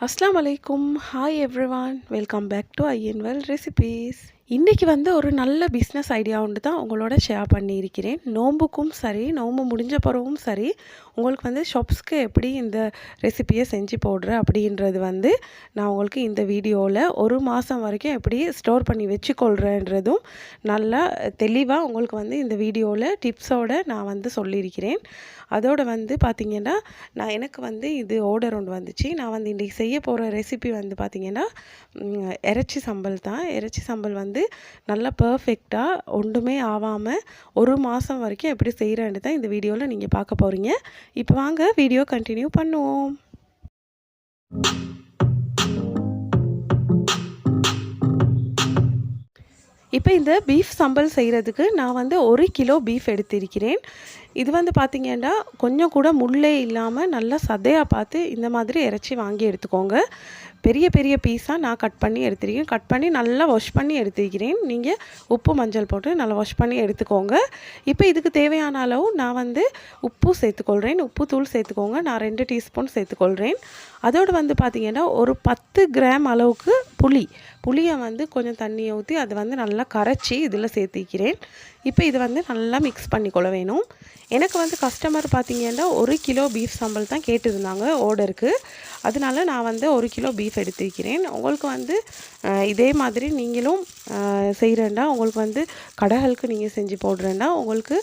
அஸ்லாம் வலைக்கும் hi everyone welcome back to ஐஎன்வெல் recipes இன்றைக்கி வந்து ஒரு நல்ல பிஸ்னஸ் ஐடியா ஒன்று தான் உங்களோட ஷேர் பண்ணியிருக்கிறேன். நோம்புக்கும் சரி நோம்பு முடிஞ்ச பிறகும் சரி உங்களுக்கு வந்து ஷாப்ஸ்க்கு எப்படி இந்த ரெசிப்பியை செஞ்சு போடுறேன் அப்படின்றது வந்து நான் உங்களுக்கு இந்த வீடியோவில் ஒரு மாதம் வரைக்கும் எப்படி ஸ்டோர் பண்ணி வச்சுக்கொள்கிறேன்றதும் நல்லா தெளிவாக உங்களுக்கு வந்து இந்த வீடியோவில் டிப்ஸோடு நான் வந்து சொல்லியிருக்கிறேன். அதோடு வந்து பார்த்திங்கன்னா நான் எனக்கு வந்து இது ஆர்டர் ஒன்று வந்துச்சு. நான் வந்து இன்றைக்கி செய்ய போகிற ரெசிபி வந்து பார்த்திங்கன்னா இறைச்சி சம்பல் தான். இறைச்சி சம்பல் வந்து வந்து நல்லா பர்ஃபெக்டாக ஒன்றுமே ஆகாமல் ஒரு மாதம் வரைக்கும் எப்படி செய்கிறேன்னு தான் இந்த வீடியோவில் நீங்கள் பார்க்க போகிறீங்க இப்போ வாங்க வீடியோ கண்டினியூ பண்ணுவோம். இப்போ இந்த பீஃப் சம்பல் செய்கிறதுக்கு நான் வந்து ஒரு கிலோ பீஃப் எடுத்திருக்கிறேன். இது வந்து பார்த்திங்கன்னா கொஞ்சம் கூட முள்ளே இல்லாமல் நல்லா சதையாக பார்த்து இந்த மாதிரி இறைச்சி வாங்கி எடுத்துக்கோங்க. பெரிய பெரிய பீஸாக நான் கட் பண்ணி எடுத்திருக்கேன். கட் பண்ணி நல்லா வாஷ் பண்ணி எடுத்திருக்கிறேன். நீங்கள் உப்பு மஞ்சள் போட்டு நல்லா வாஷ் பண்ணி எடுத்துக்கோங்க. இப்போ இதுக்கு தேவையான அளவு நான் வந்து உப்பு சேர்த்துக்கொள்கிறேன் உப்பு தூள் சேர்த்துக்கோங்க. நான் ரெண்டு டீஸ்பூன் சேர்த்துக்கொள்கிறேன் அதோடு வந்து பார்த்திங்கன்னா ஒரு பத்து கிராம் அளவுக்கு புளி. புளியை வந்து கொஞ்சம் தண்ணியை ஊற்றி அதை வந்து நல்லா கரைச்சி இதில் சேர்த்திக்கிறேன். இப்போ இது வந்து நல்லா மிக்ஸ் பண்ணிக்கொள்ள வேணும். எனக்கு வந்து கஸ்டமர் பார்த்திங்கன்னா ஒரு கிலோ பீஃப் சாம்பல் தான் கேட்டிருந்தாங்க ஆர்டருக்கு அதனால நான் வந்து ஒரு கிலோ பீஃப் எடுத்திருக்கிறேன். உங்களுக்கு வந்து இதே மாதிரி நீங்களும் செய்கிறேன்னா உங்களுக்கு வந்து கடைகளுக்கு நீங்கள் செஞ்சு போடுறேன்னா உங்களுக்கு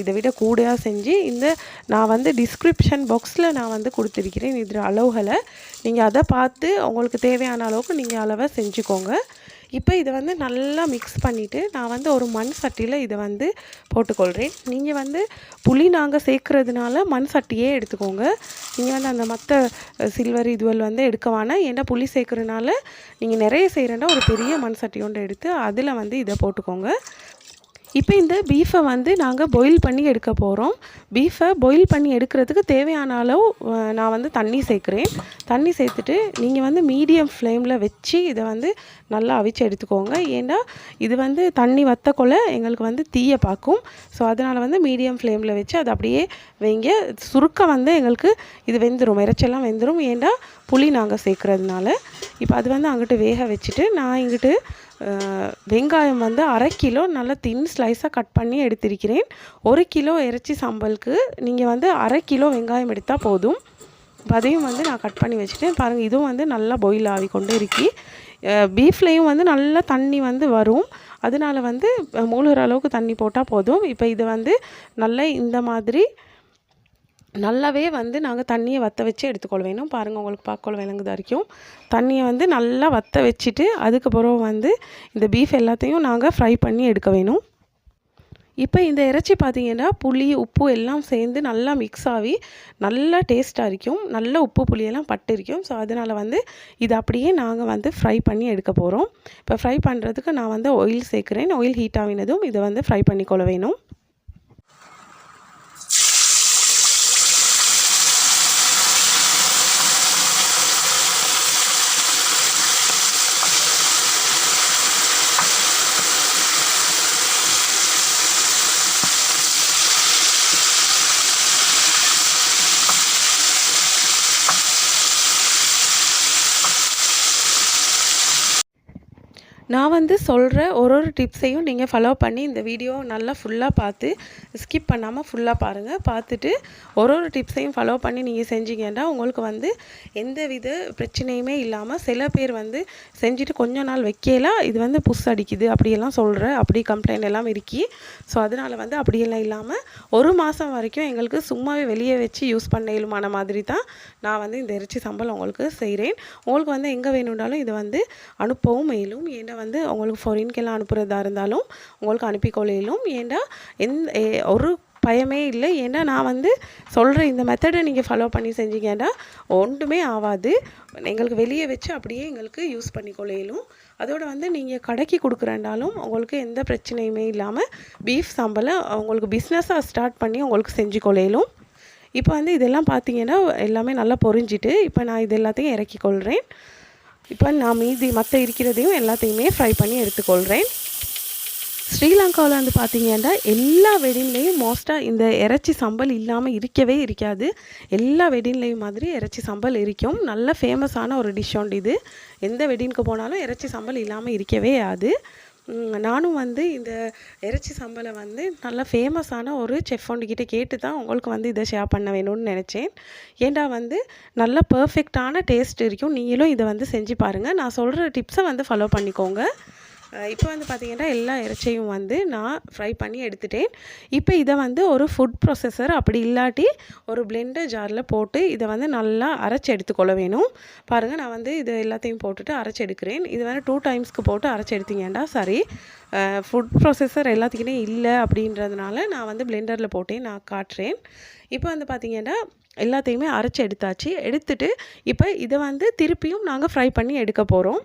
இதை விட கூடையாக செஞ்சு இந்த நான் வந்து டிஸ்கிரிப்ஷன் பாக்ஸில் நான் வந்து கொடுத்துருக்கிறேன். இதில் அளவுகளை நீங்கள் அதை பார்த்து உங்களுக்கு தேவையான அளவுக்கு நீங்கள் அளவை செஞ்சுக்கோங்க. இப்போ இதை வந்து நல்லா மிக்ஸ் பண்ணிவிட்டு நான் வந்து ஒரு மண் சட்டியில் இதை வந்து போட்டுக்கொள்கிறேன் நீங்கள் வந்து புளி நாங்கள் சேர்க்குறதுனால மண் சட்டியே எடுத்துக்கோங்க. நீங்கள் வந்து அந்த மற்ற சில்வர் இதுவல் வந்து எடுக்க வேணாம். ஏன்னா புளி சேர்க்குறதுனால நீங்கள் நிறைய செய்கிறேன்னா ஒரு பெரிய மண் சட்டி ஒன்று எடுத்து அதில் வந்து இதை போட்டுக்கோங்க. இப்போ இந்த பீஃபை வந்து நாங்கள் பாயில் பண்ணி எடுக்க போகிறோம் பீஃபை பாயில் பண்ணி எடுக்கிறதுக்கு தேவையான அளவு நான் வந்து தண்ணி சேர்க்குறேன். தண்ணி சேர்த்துட்டு நீங்கள் வந்து மீடியம் ஃப்ளேமில் வச்சு இதை வந்து நல்லா அவிச்சு எடுத்துக்கோங்க. ஏன்னா இது வந்து தண்ணி வத்தக்குள்ள எங்களுக்கு வந்து தீயை பார்க்கும் ஸோ அதனால் வந்து மீடியம் ஃப்ளேமில் வச்சு அதை அப்படியே வைங்க. சுருக்க வந்து எங்களுக்கு இது வெந்துடும் இறைச்செல்லாம் வெந்துடும் ஏன்னா புளி நாங்கள் சேர்க்குறதுனால. இப்போ அது வந்து அங்கிட்டு வேக வச்சுட்டு நான் இங்கிட்டு வெங்காயம் வந்து அரை கிலோ நல்லா தின் ஸ்லைஸாக கட் பண்ணி எடுத்திருக்கிறேன். ஒரு கிலோ இறைச்சி சம்பலுக்கு நீங்கள் வந்து அரை கிலோ வெங்காயம் எடுத்தால் போதும். அதையும் வந்து நான் கட் பண்ணி வச்சுட்டேன். பாருங்கள் இதுவும் வந்து நல்லா பாயில் ஆகி கொண்டு இருக்கி. பீஃப்லேயும் வந்து நல்லா தண்ணி வந்து வரும். அதனால வந்து மூழ்கிற அளவுக்கு தண்ணி போட்டால் போதும். இப்போ இது வந்து நல்லா இந்த மாதிரி நல்லாவே வந்து நாங்கள் தண்ணியை வற்ற வச்சு எடுத்துக்கொள்ள வேணும். பாருங்கள் உங்களுக்கு பார்க்கொள்ள விளங்குது வரைக்கும். தண்ணியை வந்து நல்லா வற்ற வச்சுட்டு அதுக்கப்புறம் வந்து இந்த பீஃப் எல்லாத்தையும் நாங்கள் ஃப்ரை பண்ணி எடுக்க வேணும். இப்போ இந்த இறைச்சி பார்த்தீங்கன்னா புளி உப்பு எல்லாம் சேர்ந்து நல்லா மிக்ஸ் ஆகி நல்லா டேஸ்ட்டாக இருக்கும். நல்ல உப்பு புளியெல்லாம் பட்டு இருக்கும். ஸோ அதனால் வந்து இது அப்படியே நாங்கள் வந்து ஃப்ரை பண்ணி எடுக்க போகிறோம் இப்போ ஃப்ரை பண்ணுறதுக்கு நான் வந்து ஆயில் சேர்க்குறேன். ஆயில் ஹீட் ஆகினதும் இதை வந்து ஃப்ரை பண்ணிக்கொள்ள வேணும். நான் வந்து சொல்கிற ஒரு ஒரு டிப்ஸையும் நீங்கள் ஃபாலோ பண்ணி இந்த வீடியோ நல்லா ஃபுல்லாக பார்த்து ஸ்கிப் பண்ணாமல் ஃபுல்லாக பாருங்கள் பார்த்துட்டு ஒரு ஒரு டிப்ஸையும் ஃபாலோ பண்ணி நீங்கள் செஞ்சீங்கன்னா உங்களுக்கு வந்து எந்த வித பிரச்சனையுமே இல்லாமல் சில பேர் வந்து செஞ்சுட்டு கொஞ்ச நாள் வைக்கலாம் இது வந்து புஷ் அடிக்குது அப்படியெல்லாம் சொல்கிற அப்படி கம்ப்ளைண்ட் எல்லாம் இருக்கி. ஸோ அதனால் வந்து அப்படியெல்லாம் இல்லாமல் ஒரு மாதம் வரைக்கும் எங்களுக்கு சும்மாவே வெளியே வச்சு யூஸ் பண்ண இயலுமான மாதிரி தான் நான் வந்து இந்த இறைச்சி சம்பளம் உங்களுக்கு செய்கிறேன் உங்களுக்கு வந்து எங்கே வேணும்னாலும் இதை வந்து அனுப்பவும் மேலும் ஏன்னா வந்து உங்களுக்கு ஃபாரின்கெல்லாம் அனுப்புகிறதா இருந்தாலும் உங்களுக்கு அனுப்பி கொள்ளையிலும் ஏன்னா எந்த ஒரு பயமே இல்லை. ஏன்னா நான் வந்து சொல்கிற இந்த மெத்தடை நீங்கள் ஃபாலோ பண்ணி செஞ்சீங்கன்னா ஒன்றுமே ஆகாது எங்களுக்கு வெளியே வச்சு அப்படியே எங்களுக்கு யூஸ் பண்ணி கொள்ளையிலும் அதோடு வந்து நீங்கள் கடைக்கு கொடுக்குறேன்னாலும் உங்களுக்கு எந்த பிரச்சனையுமே இல்லாமல் பீஃப் சாம்பலை உங்களுக்கு பிஸ்னஸாக ஸ்டார்ட் பண்ணி உங்களுக்கு செஞ்சு கொள்ளையிலும் இப்போ வந்து இதெல்லாம் பார்த்தீங்கன்னா எல்லாமே நல்லா பொறிஞ்சிட்டு இப்போ நான் இது எல்லாத்தையும் இறக்கி கொள்கிறேன் இப்போ நான் மீதி மற்ற இருக்கிறதையும் எல்லாத்தையுமே ஃப்ரை பண்ணி எடுத்துக்கொள்கிறேன் ஸ்ரீலங்காவில் வந்து பார்த்தீங்கன்னா எல்லா வெடின்லேயும் மோஸ்ட்டாக இந்த இறைச்சி சம்பல் இல்லாமல் இருக்கவே இருக்காது. எல்லா வெட்டிங்லேயும் மாதிரி இறைச்சி சம்பல் இருக்கும். நல்ல ஃபேமஸான ஒரு டிஷ் ஒன்று இது. எந்த வெட்டிங்க்கு போனாலும் இறைச்சி சம்பல் இல்லாமல் இருக்கவே அது நானும் வந்து இந்த இறைச்சி சம்பளை வந்து நல்ல ஃபேமஸான ஒரு செஃப் கேட்டு தான் உங்களுக்கு வந்து இதை ஷேர் பண்ண வேணும்னு நினச்சேன். ஏன்டா வந்து நல்ல பர்ஃபெக்டான டேஸ்ட் இருக்கும். நீங்களும் இதை வந்து செஞ்சு பாருங்கள் நான் சொல்கிற டிப்ஸை வந்து ஃபாலோ பண்ணிக்கோங்க. இப்போ வந்து பார்த்திங்கன்னா எல்லா இறைச்சியும் வந்து நான் ஃப்ரை பண்ணி எடுத்துட்டேன். இப்போ இதை வந்து ஒரு ஃபுட் ப்ரொசஸர் அப்படி இல்லாட்டி ஒரு பிளெண்டர் ஜாரில் போட்டு இதை வந்து நல்லா அரைச்சி எடுத்துக்கொள்ள வேணும். பாருங்கள் நான் வந்து இது எல்லாத்தையும் போட்டுட்டு அரைச்சி எடுக்கிறேன். இது வந்து டூ டைம்ஸ்க்கு போட்டு அரைச்சி எடுத்தீங்கன்னா சரி. ஃபுட் ப்ரொசஸர் எல்லாத்துக்குமே இல்லை அப்படின்றதுனால நான் வந்து பிளெண்டரில் போட்டேன் நான் காட்டுறேன். இப்போ வந்து பார்த்திங்கன்னா எல்லாத்தையுமே அரைச்சி எடுத்தாச்சு. எடுத்துட்டு இப்போ இதை வந்து திருப்பியும் நாங்கள் ஃப்ரை பண்ணி எடுக்க போகிறோம்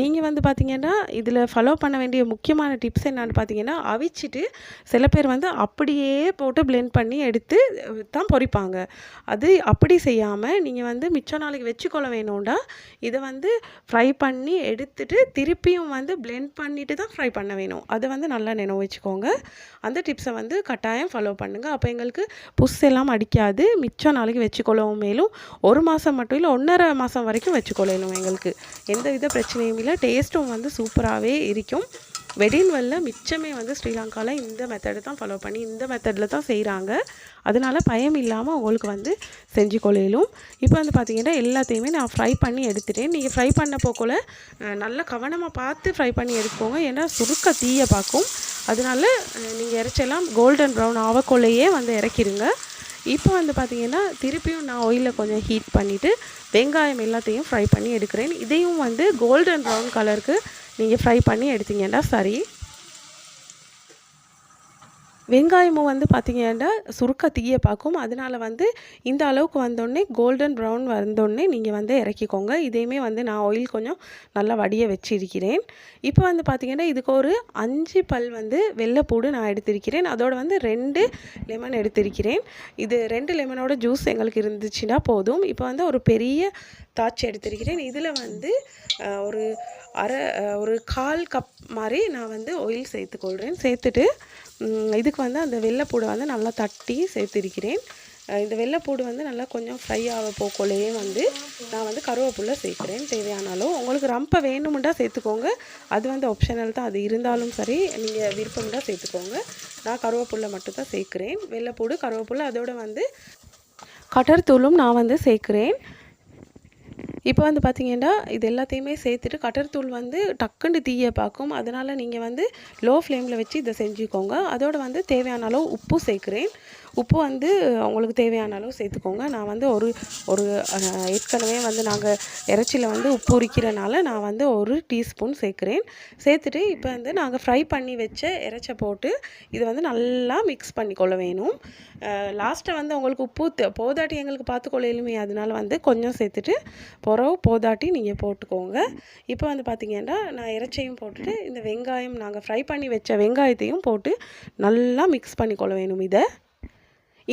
நீங்கள் வந்து பார்த்தீங்கன்னா இதில் ஃபாலோ பண்ண வேண்டிய முக்கியமான டிப்ஸ் என்னென்னு பார்த்தீங்கன்னா அவிச்சிட்டு சில பேர் வந்து அப்படியே போட்டு பிளெண்ட் பண்ணி எடுத்து தான் பொரிப்பாங்க. அது அப்படி செய்யாமல் நீங்கள் வந்து மிச்ச நாளைக்கு வச்சுக்கொள்ள வேணும்டா இதை வந்து ஃப்ரை பண்ணி எடுத்துட்டு திருப்பியும் வந்து பிளெண்ட் பண்ணிட்டு தான் ஃப்ரை பண்ண வேணும். அதை வந்து நல்லா நினைவு வச்சுக்கோங்க. அந்த டிப்ஸை வந்து கட்டாயம் ஃபாலோ பண்ணுங்கள் அப்போ எங்களுக்கு புஸ் எல்லாம் அடிக்காது. மிச்சம் நாளைக்கு வச்சுக்கொள்ளவும் மேலும் ஒரு மாதம் மட்டும் இல்லை ஒன்றரை மாதம் வரைக்கும் வச்சுக்கொள்ளணும் எங்களுக்கு. எந்த வித பிரச்சனையும் இல்லை. டேஸ்ட்டும் வந்து சூப்பராகவே இருக்கும். வெடின் மிச்சமே வந்து ஸ்ரீலங்காவில் இந்த மெத்தடு தான் ஃபாலோ பண்ணி இந்த மெத்தடில் தான் செய்கிறாங்க அதனால பயம் இல்லாமல் உங்களுக்கு வந்து செஞ்சு கொள்ளையிலும் இப்போ வந்து பார்த்தீங்கன்னா எல்லாத்தையுமே நான் ஃப்ரை பண்ணி எடுத்துட்டேன். நீங்கள் ஃப்ரை பண்ண போக்குள்ள நல்ல நல்லா கவனமாக பார்த்து ஃப்ரை பண்ணி எடுத்துக்கோங்க. ஏன்னா சுருக்க தீயை பார்க்கும். அதனால நீங்கள் இறைச்செல்லாம் கோல்டன் ப்ரௌன் ஆவக்கொள்ளையே வந்து இறக்கிடுங்க. இப்போ வந்து பார்த்திங்கன்னா திருப்பியும் நான் ஆயிலில் கொஞ்சம் ஹீட் பண்ணிவிட்டு வெங்காயம் எல்லாத்தையும் ஃப்ரை பண்ணி எடுக்கிறேன். இதையும் வந்து கோல்டன் ப்ரௌன் கலருக்கு நீங்கள் ஃப்ரை பண்ணி எடுத்தீங்கன்னா சரி. வெங்காயமும் வந்து பார்த்தீங்கன்னா சுருக்க தீய பார்க்கும். அதனால வந்து இந்த அளவுக்கு வந்தோடனே கோல்டன் ப்ரௌன் வந்தோடனே நீங்கள் வந்து இறக்கிக்கோங்க. இதையுமே வந்து நான் ஆயில் கொஞ்சம் நல்லா வடிய வச்சிருக்கிறேன். இப்போ வந்து பார்த்தீங்கன்னா இதுக்கு ஒரு அஞ்சு பல் வந்து வெள்ளைப்பூடு நான் எடுத்திருக்கிறேன். அதோட வந்து ரெண்டு லெமன் எடுத்திருக்கிறேன். இது ரெண்டு லெமனோட ஜூஸ் எங்களுக்கு இருந்துச்சுன்னா போதும். இப்போ வந்து ஒரு பெரிய தாச்சி எடுத்திருக்கிறேன். இதில் வந்து ஒரு அரை ஒரு கால் கப் மாதிரி நான் வந்து ஆயில் சேர்த்துக்கொள்கிறேன் சேர்த்துட்டு இதுக்கு வந்து அந்த வெள்ளைப்பூடை வந்து நல்லா தட்டி சேர்த்திருக்கிறேன். இந்த வெள்ளைப்பூடு வந்து நல்லா கொஞ்சம் ஃப்ரை ஆக போக்குள்ளேயே வந்து நான் வந்து கருவேப்பிலை சேர்க்குறேன். தேவையானாலும் உங்களுக்கு ரொம்ப வேணுமெண்டா சேர்த்துக்கோங்க. அது வந்து ஆப்ஷனல் தான். அது இருந்தாலும் சரி நீங்கள் விருப்பம்டா சேர்த்துக்கோங்க. நான் கருவேப்பிலை மட்டும் தான் சேர்க்குறேன். வெள்ளைப்பூடு கருவேப்பிலை அதோட வந்து கட்டர்தூளும் நான் வந்து சேர்க்குறேன். இப்போ வந்து பார்த்தீங்கன்னா இது எல்லாத்தையுமே சேர்த்துட்டு கட்டர்தூள் வந்து டக்குன்னு தீயை பார்க்கும். அதனால் நீங்கள் வந்து லோ ஃப்ளேமில் வச்சு இதை செஞ்சுக்கோங்க. அதோட வந்து தேவையான அளவு உப்பு சேர்க்குறேன். உப்பு வந்து உங்களுக்கு தேவையான அளவு சேர்த்துக்கோங்க. நான் வந்து ஒரு ஒரு ஏற்கனவே வந்து நாங்கள் இறைச்சியில் வந்து உப்பு உரிக்கிறனால நான் வந்து ஒரு டீஸ்பூன் சேர்க்குறேன். சேர்த்துட்டு இப்போ வந்து நாங்கள் ஃப்ரை பண்ணி வச்ச இறைச்சை போட்டு இதை வந்து நல்லா மிக்ஸ் பண்ணிக்கொள்ள வேணும். லாஸ்ட்டை வந்து உங்களுக்கு உப்பு போதாட்டி எங்களுக்கு பார்த்துக்கொள்ளையிலுமே அதனால வந்து கொஞ்சம் சேர்த்துட்டு புறவு போதாட்டி நீங்கள் போட்டுக்கோங்க. இப்போ வந்து பார்த்தீங்கன்னா நான் இறைச்சியும் போட்டுட்டு இந்த வெங்காயம் நாங்கள் ஃப்ரை பண்ணி வச்ச வெங்காயத்தையும் போட்டு நல்லா மிக்ஸ் பண்ணிக்கொள்ள வேணும் இதை.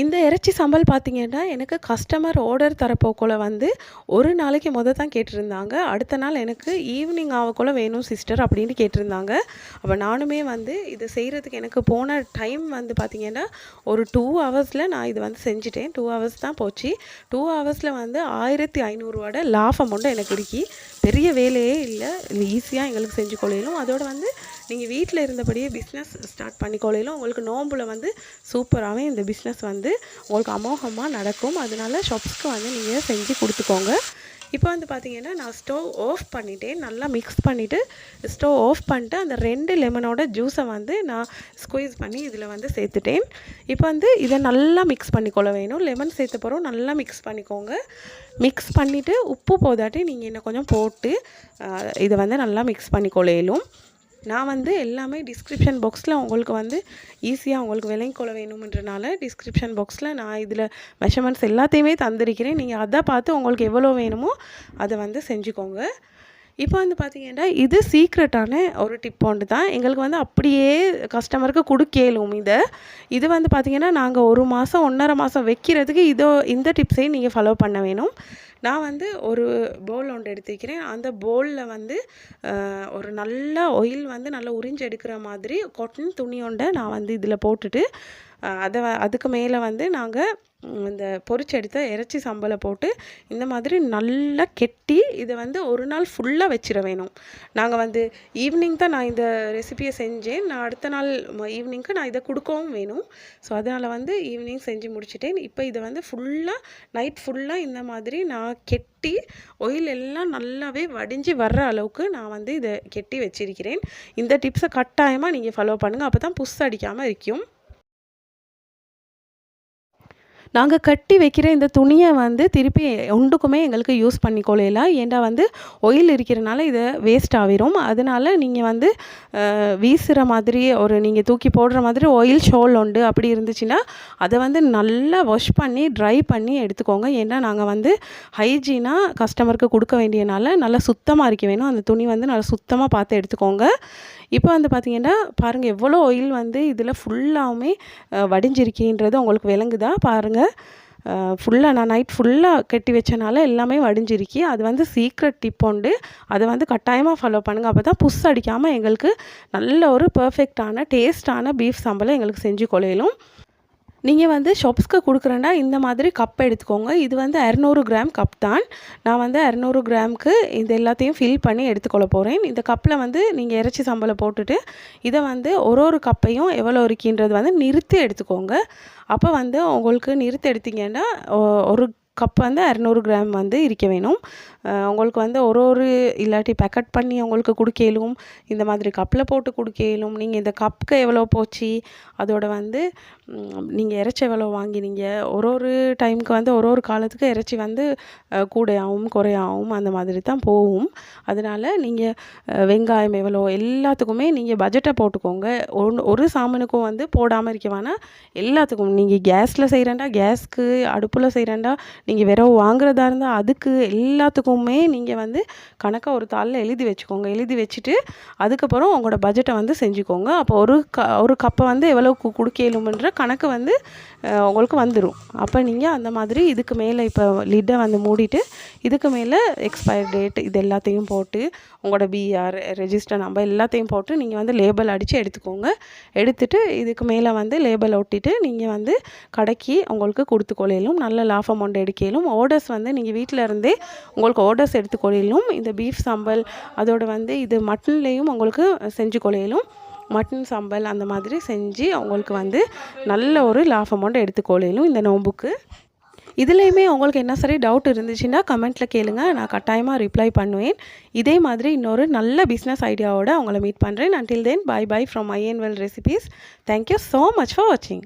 இந்த இறைச்சி சம்பல் பார்த்தீங்கன்னா எனக்கு கஸ்டமர் ஆர்டர் தரப்போக்குள்ள வந்து ஒரு நாளைக்கு முத தான் கேட்டிருந்தாங்க. அடுத்த நாள் எனக்கு ஈவினிங் ஆகக்குள்ள வேணும் சிஸ்டர் அப்படின்னு கேட்டிருந்தாங்க. அப்போ நானுமே வந்து இது செய்கிறதுக்கு எனக்கு போன டைம் வந்து பார்த்தீங்கன்னா ஒரு டூ ஹவர்ஸில் நான் இது வந்து செஞ்சுட்டேன். டூ ஹவர்ஸ் தான் போச்சு. டூ ஹவர்ஸில் வந்து ஆயிரத்தி ஐநூறுரூவாட லாஃப் அமௌண்ட்டு எனக்கு இருக்கி பெரிய வேலையே இல்லை. இல்லை ஈஸியாக எங்களுக்கு செஞ்சு கொள்ளையிலும் அதோட வந்து நீங்கள் வீட்டில் இருந்தபடியே பிஸ்னஸ் ஸ்டார்ட் பண்ணிக்கொள்ளையிலும் உங்களுக்கு நோம்பில் வந்து சூப்பராகவே இந்த பிஸ்னஸ் வந்து உங்களுக்கு அமோகமாக நடக்கும். அதனால ஷாப்ஸ்க்கு வந்து நீங்கள் செஞ்சு கொடுத்துக்கோங்க. இப்போ வந்து பார்த்தீங்கன்னா நான் ஸ்டவ் ஆஃப் பண்ணிட்டேன். நல்லா மிக்ஸ் பண்ணிவிட்டு ஸ்டவ் ஆஃப் பண்ணிட்டு அந்த ரெண்டு லெமனோட ஜூஸை வந்து நான் ஸ்குவீஸ் பண்ணி இதில் வந்து சேர்த்துட்டேன். இப்போ வந்து இதை நல்லா மிக்ஸ் பண்ணிக்கொள்ள வேணும். லெமன் சேர்த்த பிறகு நல்லா மிக்ஸ் பண்ணிக்கோங்க. மிக்ஸ் பண்ணிவிட்டு உப்பு போதாட்டி நீங்கள் இன்னும் கொஞ்சம் போட்டு இதை வந்து நல்லா மிக்ஸ் பண்ணிக்கொள்ளையிலும். நான் வந்து எல்லாமே டிஸ்கிரிப்ஷன் பாக்ஸில் உங்களுக்கு வந்து ஈஸியாக உங்களுக்கு விலைக்கு வேணுமென்றனால டிஸ்கிரிப்ஷன் பாக்ஸில் நான் இதில் மெஷர்மெண்ட்ஸ் எல்லாத்தையுமே தந்திருக்கிறேன். நீங்கள் அதை பார்த்து உங்களுக்கு எவ்வளோ வேணுமோ அதை வந்து செஞ்சுக்கோங்க. இப்போ வந்து பார்த்தீங்கன்னா இது சீக்ரெட்டான ஒரு டிப் ஒன்று தான். எங்களுக்கு வந்து அப்படியே கஸ்டமருக்கு கொடுக்கலும் இதை. இது வந்து பார்த்திங்கன்னா நாங்கள் ஒரு மாதம் ஒன்றரை மாதம் வைக்கிறதுக்கு இதோ இந்த டிப்ஸையும் நீங்கள் ஃபாலோ பண்ண வேணும். நான் வந்து ஒரு பவுல் ஒன்று எடுத்துக்கிறேன் அந்த பவுலில் வந்து ஒரு நல்ல ஒயில் வந்து நல்லா உறிஞ்சு எடுக்கிற மாதிரி கொட்டன் துணி ஒன்றை நான் வந்து இதில் போட்டுட்டு அதை அதுக்கு மேலே வந்து நாங்கள் இந்த பொரிச்செடுத்த இறைச்சி சம்பளை போட்டு இந்த மாதிரி நல்லா கெட்டி இதை வந்து ஒரு நாள் ஃபுல்லாக வச்சிட வேணும். நாங்கள் வந்து ஈவினிங் தான் நான் இந்த ரெசிபியை செஞ்சேன். நான் அடுத்த நாள் ஈவினிங்க்கு நான் இதை கொடுக்கவும் வேணும். ஸோ அதனால் வந்து ஈவினிங் செஞ்சு முடிச்சிட்டேன். இப்போ இதை வந்து ஃபுல்லாக நைட் ஃபுல்லாக இந்த மாதிரி நான் கெட்டி ஒயில் எல்லாம் நல்லாவே வடிஞ்சு வர்ற அளவுக்கு நான் வந்து இதை கெட்டி வச்சிருக்கிறேன். இந்த டிப்ஸை கட்டாயமாக நீங்கள் ஃபாலோ பண்ணுங்கள் அப்போ தான் புஸ் அடிக்காமல் இருக்கும். நாங்கள் கட்டி வைக்கிற இந்த துணியை வந்து திருப்பி ஒன்றுக்குமே எங்களுக்கு யூஸ் பண்ணிக்கொள்ளையில ஏண்டா வந்து ஒயில் இருக்கிறனால இதை வேஸ்ட் ஆகிரும் அதனால நீங்கள் வந்து வீசுகிற மாதிரி ஒரு நீங்கள் தூக்கி போடுற மாதிரி ஒயில் ஷோல் உண்டு அப்படி இருந்துச்சுன்னா அதை வந்து நல்லா வாஷ் பண்ணி ட்ரை பண்ணி எடுத்துக்கோங்க. ஏன்னா நாங்கள் வந்து ஹைஜீனாக கஸ்டமருக்கு கொடுக்க வேண்டியனால நல்லா சுத்தமாக இருக்க வேணும். அந்த துணி வந்து நல்லா சுத்தமாக பார்த்து எடுத்துக்கோங்க. இப்போ வந்து பார்த்தீங்கன்னா பாருங்கள் எவ்வளோ ஆயில் வந்து இதில் ஃபுல்லாகவுமே வடிஞ்சிருக்கின்றது உங்களுக்கு விளங்குதா? பாருங்கள் ஃபுல்லாக நான் நைட் ஃபுல்லாக கட்டி வச்சனால எல்லாமே வடிஞ்சிருக்கி அது வந்து சீக்ரெட் டிப் உண்டு. அதை வந்து கட்டாயமாக ஃபாலோ பண்ணுங்கள் அப்போ தான் புஷ் அடிக்காமல் எங்களுக்கு நல்ல ஒரு பர்ஃபெக்டான டேஸ்டான பீஃப் சம்பளம் எங்களுக்கு செஞ்சு கொலையிலும். நீங்கள் வந்து ஷாப்ஸ்க்கு கொடுக்குறேன்னா இந்த மாதிரி கப் எடுத்துக்கோங்க. இது வந்து இரநூறு கிராம் கப் தான். நான் வந்து இரநூறு கிராமுக்கு இது எல்லாத்தையும் ஃபில் பண்ணி எடுத்துக்கொள்ள போகிறேன் இந்த கப்பில் வந்து நீங்கள் இறைச்சி சம்பளம் போட்டுட்டு இதை வந்து ஒரு ஒரு கப்பையும் எவ்வளோ இருக்கின்றது வந்து நிறுத்தி எடுத்துக்கோங்க. அப்போ வந்து உங்களுக்கு நிறுத்தி எடுத்தீங்கன்னா ஒரு கப் வந்து அறநூறு கிராம் வந்து இருக்க வேணும். உங்களுக்கு வந்து ஒரு ஒரு இல்லாட்டி பேக்கெட் பண்ணி உங்களுக்கு கொடுக்கலும் இந்த மாதிரி கப்பில் போட்டு கொடுக்கலும் நீங்கள் இந்த கப்புக்கு எவ்வளோ போச்சு அதோட வந்து நீங்கள் இறைச்சி எவ்வளோ வாங்கினீங்க ஒரு ஒரு டைமுக்கு வந்து ஒரு ஒரு காலத்துக்கு இறைச்சி வந்து கூடையாகவும் குறையாகவும் அந்த மாதிரி தான் போகும். அதனால் நீங்கள் வெங்காயம் எவ்வளோ எல்லாத்துக்குமே நீங்கள் பட்ஜெட்டை போட்டுக்கோங்க. ஒன்று ஒரு சாமானுக்கும் வந்து போடாமல் இருக்க வேணாம். எல்லாத்துக்கும் நீங்கள் கேஸில் செய்கிறேன்டா கேஸ்க்கு அடுப்பில் செய்கிறேன்டா நீங்கள் வெறும் வாங்குறதா இருந்தால் அதுக்கு எல்லாத்துக்குமே நீங்கள் வந்து கணக்காக ஒரு தாளில் எழுதி வச்சுக்கோங்க. எழுதி வச்சுட்டு அதுக்கப்புறம் உங்களோட பட்ஜெட்டை வந்து செஞ்சுக்கோங்க. அப்போ ஒரு க ஒரு கப்பை வந்து எவ்வளோ கொடுக்கலுமன்ற கணக்கு வந்து உங்களுக்கு வந்துடும் அப்போ நீங்கள் அந்த மாதிரி இதுக்கு மேலே இப்போ லிட்டை வந்து மூடிட்டு இதுக்கு மேலே எக்ஸ்பயர் டேட் இது எல்லாத்தையும் போட்டு உங்களோட பிஆர் ரெஜிஸ்டர் நம்பர் எல்லாத்தையும் போட்டு நீங்கள் வந்து லேபிள் அடித்து எடுத்துக்கோங்க. எடுத்துட்டு இதுக்கு மேலே வந்து லேபிள் ஒட்டிட்டு நீங்கள் வந்து கடைக்கு உங்களுக்கு கொடுத்து கொள்ளையிலும் நல்ல லாஃப் அமௌண்ட் கேளும். ஆர்டர்ஸ் வந்து நீங்கள் வீட்டில் இருந்தே உங்களுக்கு ஆர்டர்ஸ் எடுத்துக்கொள்ளையிலும் இந்த பீஃப் சம்பல் அதோட வந்து இது மட்டன்லேயும் உங்களுக்கு செஞ்சு கொள்ளையிலும் மட்டன் சம்பல் அந்த மாதிரி செஞ்சு அவங்களுக்கு வந்து நல்ல ஒரு லாஃப் அமௌண்ட் எடுத்துக்கொள்ளையிலும் இந்த நோம்புக்கு இதுலேயுமே உங்களுக்கு என்ன சரி டவுட் இருந்துச்சுன்னா கமெண்ட்டில் கேளுங்க. நான் கட்டாயமாக ரிப்ளை பண்ணுவேன். இதே மாதிரி இன்னொரு நல்ல பிஸ்னஸ் ஐடியாவோட உங்களை மீட் பண்ணுறேன் until then bye bye from ஐஎன்வெல் recipes thank you so much for வாட்சிங்